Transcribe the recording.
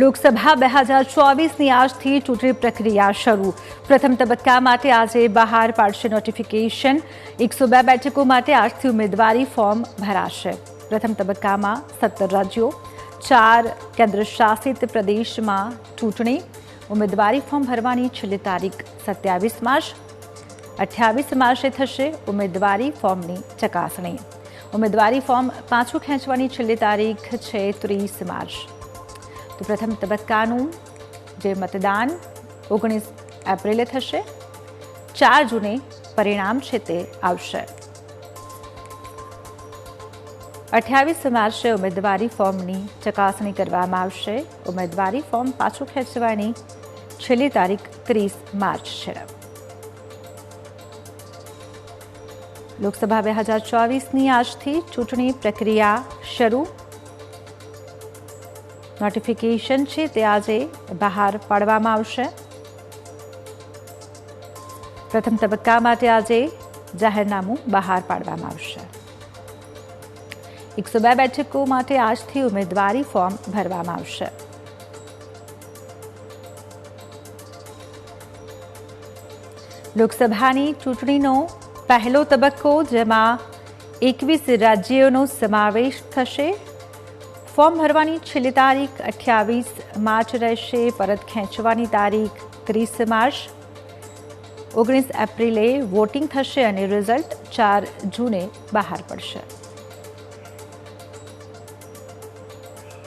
લોકસભા બે હજાર ચોવીસની આજથી ચૂંટણી પ્રક્રિયા શરૂ. પ્રથમ તબક્કા માટે આજે બહાર પાડશે નોટિફિકેશન એકસો બે બેઠકો માટે આજથી ઉમેદવારી ફોર્મ ભરાશે. પ્રથમ તબક્કામાં સત્તર રાજ્યો, ચાર કેન્દ્ર શાસિત પ્રદેશમાં ચૂંટણી. ઉમેદવારી ફોર્મ ભરવાની છેલ્લી તારીખ સત્યાવીસ માર્ચ. અઠ્યાવીસ માર્ચે થશે ઉમેદવારી ફોર્મની ચકાસણી. ઉમેદવારી ફોર્મ પાછું ખેંચવાની છેલ્લી તારીખ છે ત્રીસ માર્ચ. તો પ્રથમ તબક્કાનું જે મતદાન ઓગણીસ એપ્રિલે થશે, ચાર જૂને પરિણામ છે તે આવશે. અઠ્યાવીસ માર્ચે ઉમેદવારી ફોર્મની ચકાસણી કરવામાં આવશે. ઉમેદવારી ફોર્મ પાછું ખેંચવાની છેલ્લી તારીખ ત્રીસ માર્ચ છે. લોકસભા બે હજાર ચોવીસની આજથી ચૂંટણી પ્રક્રિયા શરૂ. નોટિફિકેશન છે તે આજે બહાર પાડવામાં આવશે. પ્રથમ તબક્કા માટે આજે જાહેરનામું બહાર પાડવામાં આવશે. એકસો બે બેઠકો માટે આજથી ઉમેદવારી ફોર્મ ભરવામાં આવશે. લોકસભાની ચૂંટણીનો પહેલો તબક્કો, જેમાં એકવીસ રાજ્યોનો સમાવેશ થશે. ફોર્મ ભરવાની છેલ્લી તારીખ અઠ્યાવીસ માર્ચ રહેશે. પરત ખેંચવાની તારીખ ત્રીસ માર્ચ. ઓગણીસ એપ્રિલે વોટિંગ થશે અને રિઝલ્ટ ચાર જૂને બહાર પડશે.